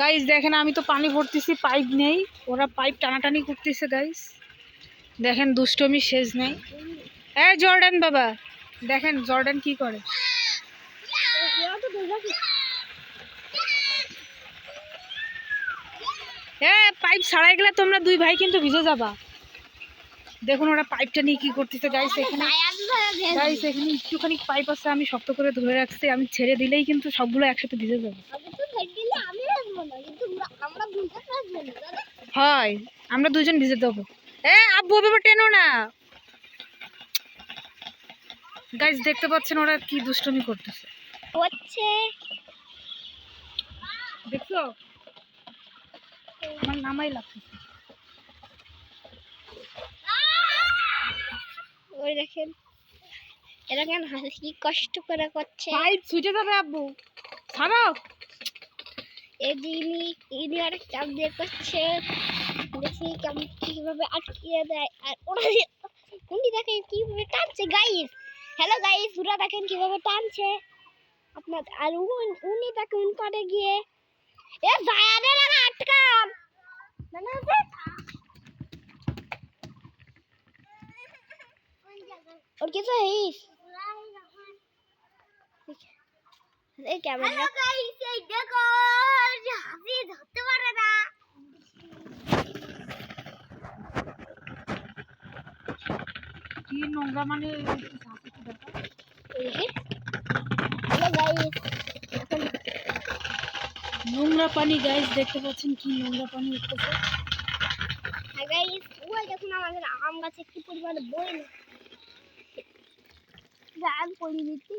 Guys দেখেন, আমি তো পানি ভরতেছি পাইপ নেই। ওরা পাইপ টানাটানি করতেছে গাইস দেখেন, দুষ্টমি শেষ নেই। এ জর্ডান বাবা, দেখেন, জর্ডান কি করে? এ পাইপ ছাড়াই গেলে তোমরা দুই ভাই কিন্তু ভিজে যাবা। দেখুন, ওরা পাইপটা নিয়ে কি করতেছে গাইস এখানে। গাইস এখানে একটুখানি পাইপ আছে, আমি শক্ত করে ধরে রাখছি, আমি ছেড়ে দিলেই কিন্তু সবগুলো একসাথে ভিজে যাবে। হয় আমরা দুজন ভিজে দেবো। এ আব্বু বাবা টেনো না। গাইস দেখতে পাচ্ছেন ওরা কি দুষ্টুমি করতেছে। হচ্ছে। দেখছ? আমার নামাই লাগতেছে ওই দেখেন এরা কেন কি কষ্ট করে করছে? পাইপ ছুটে যাবে আব্বু। ছাড়ো। এই যে ইনি ইনি অনেক চাপ দিয়ে করছে দেখি কেমন কিভাবে আটকিয়ে দেয় আর ওরা যে- উনি দেখেন কিভাবে টানছে গাইস হ্যালো গাইস ওরা দেখেন কিভাবে টানছে আপনার আর উনি- উনি দেখুন করে গিয়ে এ জায়ারে না আটকান না না যে ওর কিছু হইস কি নোংরা মানে নোংরা পানি গাইস দেখতে পাচ্ছেন কি নোংরা পানি উঠতেছে? ওই দেখুন আমাদের আম গাছে কি পরিমাণে বই গান পড়ি দিচ্ছি